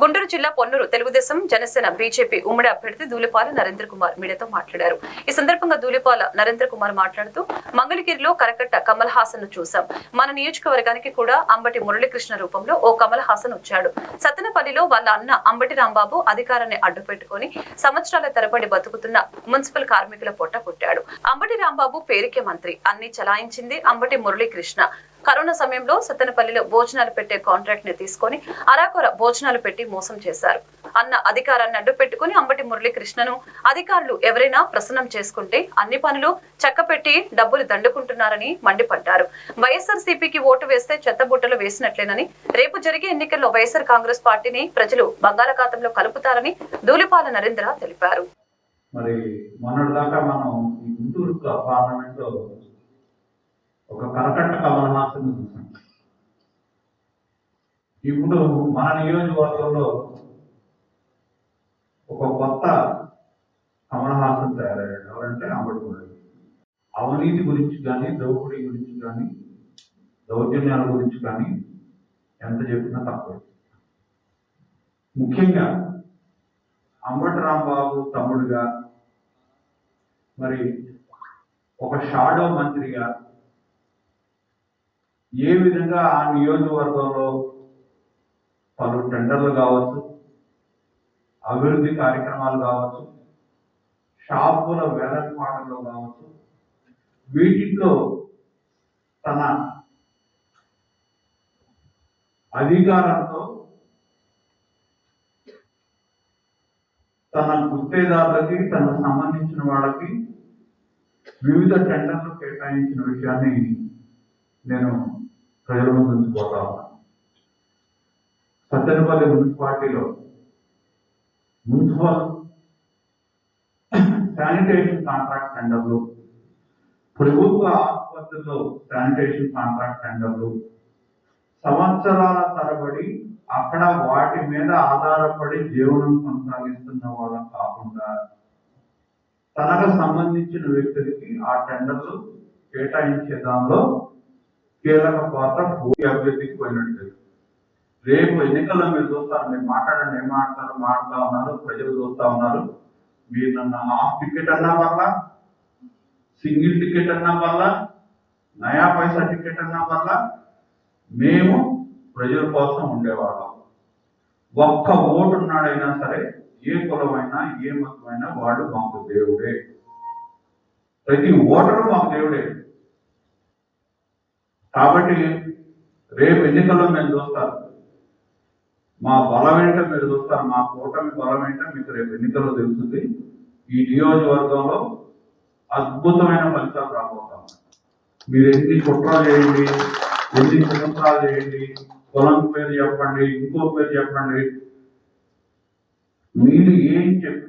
గుంటూరు జిల్లా పొన్నూరు తెలుగుదేశం జనసేన బీజేపీ ఉమ్మడి అభ్యర్థి దూలిపాల నరేంద్ర కుమార్ మీడియాతో మాట్లాడారు. ఈ సందర్భంగా దూలిపాల నరేంద్ర కుమార్ మాట్లాడుతూ మంగళగిరిలో కరకట్ట కమల్ హాసన్ను చూశాం. మన నియోజకవర్గానికి కూడా అంబటి మురళీకృష్ణ రూపంలో ఓ కమల్ హాసన్ వచ్చాడు. సతనపల్లిలో వాళ్ళ అన్న అంబటి రాంబాబు అధికారాన్ని అడ్డుపెట్టుకుని సంవత్సరాల తరబడి బతుకుతున్న మున్సిపల్ కార్మికుల పొట్ట పుట్టాడు అంబటి రాంబాబు పేరుకే మంత్రి అన్ని చలాయించింది అంబటి మురళీకృష్ణ. కరోనా సమయంలో సత్తెనపల్లిలో భోజనాలు పెట్టే కాంట్రాక్ట్ని తీసుకొని అరాకొర భోజనాలు పెట్టి మోసం చేశారు. అన్న అధికారాన్ని అడ్డు పెట్టుకుని అంబటి మురళీకృష్ణను అధికారులు ఎవరైనా ప్రసన్నం చేసుకుంటే అన్ని పనులు చక్కపెట్టి డబ్బులు దండుకుంటున్నారని మండిపడ్డారు. వైఎస్ఆర్ సిపికి ఓటు వేస్తే చెత్తబుట్టలు వేసినట్లేనని రేపు జరిగే ఎన్నికల్లో వైఎస్ఆర్ కాంగ్రెస్ పార్టీని ప్రజలు బంగాళాఖాతంలో కలుపుతారని దూలిపాల నరేంద్ర తెలిపారు. మరి మొన్నటి దాకా మనం ఈ గుంటూరు పార్లమెంట్లో ఒక కరకట్ట కమల్ హాసన్ చూసాం. ఇప్పుడు మన నియోజకవర్గంలో ఒక కొత్త కమలహాసం తయారయ్యాడు. ఎవరంటే అంబడుకోడు అవినీతి గురించి కానీ దోపిడీ గురించి కానీ దౌర్జన్యాల గురించి కానీ ఎంత చెప్పినా తక్కువ. ముఖ్యంగా అంబటి రాంబాబు తమ్ముడుగా మరి ఒక షాడో మంత్రిగా ఏ విధంగా ఆ నియోజకవర్గంలో పలు టెండర్లు కావచ్చు అభివృద్ధి కార్యక్రమాలు కావచ్చు షాపుల వేలంపాటల్లో కావచ్చు వీటిలో తన అధికారంతో తన గుత్తేదారులకి తనకు సంబంధించిన వాళ్ళకి వివిధ టెండర్లు కేటాయించిన విషయాన్ని నేను ప్రజల ముందు పోతా ఉన్నాను సత్తెనపల్లి మున్సిపాలిటీలో మున్సిపల్ శానిటేషన్ కాంట్రాక్ట్ టెండర్లు ప్రభుత్వ ఆసుపత్రుల్లో శానిటేషన్ కాంట్రాక్ట్ టెండర్లు సంవత్సరాల తరబడి అక్కడ వాటి మీద ఆధారపడి జీవనం కొనసాగిస్తున్న వాళ్ళం కాకుండా తనకు సంబంధించిన వ్యక్తులకి ఆ టెండర్లు కేటాయించే దానిలో కీలక పాత్ర పోటీ అభ్యర్థికి పోయినట్టు. రేపు ఎన్నికల్లో మీరు చూస్తారు మీరు మాట్లాడండి ఏం మాట్లాడతారు మాట్లాడుతూ ఉన్నారు ప్రజలు చూస్తా ఉన్నారు. మీరు నన్ను హాఫ్ టికెట్ అన్నా వల్ల సింగిల్ టికెట్ అన్నా వల్ల నయా పైసా టికెట్ అన్నా వల్ల మేము ప్రజల కోసం ఉండేవాళ్ళం. ఒక్క ఓటు ఉన్నాడైనా సరే ఏ కులమైనా ఏ మతమైనా వాడు మాకు దేవుడే. ప్రతి ఓటరు మాకు దేవుడే. కాబట్టి రేపు ఎన్నికల్లో మేము చూస్తాం మా బలం ఏంటో మీరు చూస్తారు. మా కూటమి బలం ఏంటో మీకు రేపు ఎన్నికల్లో తెలుస్తుంది. ఈ నియోజకవర్గంలో అద్భుతమైన ఫలితాలు రాబోతాం మీరు ఎన్ని కుట్రలు చేయండి ఎన్ని కుటుంబాలు చేయండి పొలం పేరు చెప్పండి ఇంకో పేరు చెప్పండి. మీరు ఏం చెప్పి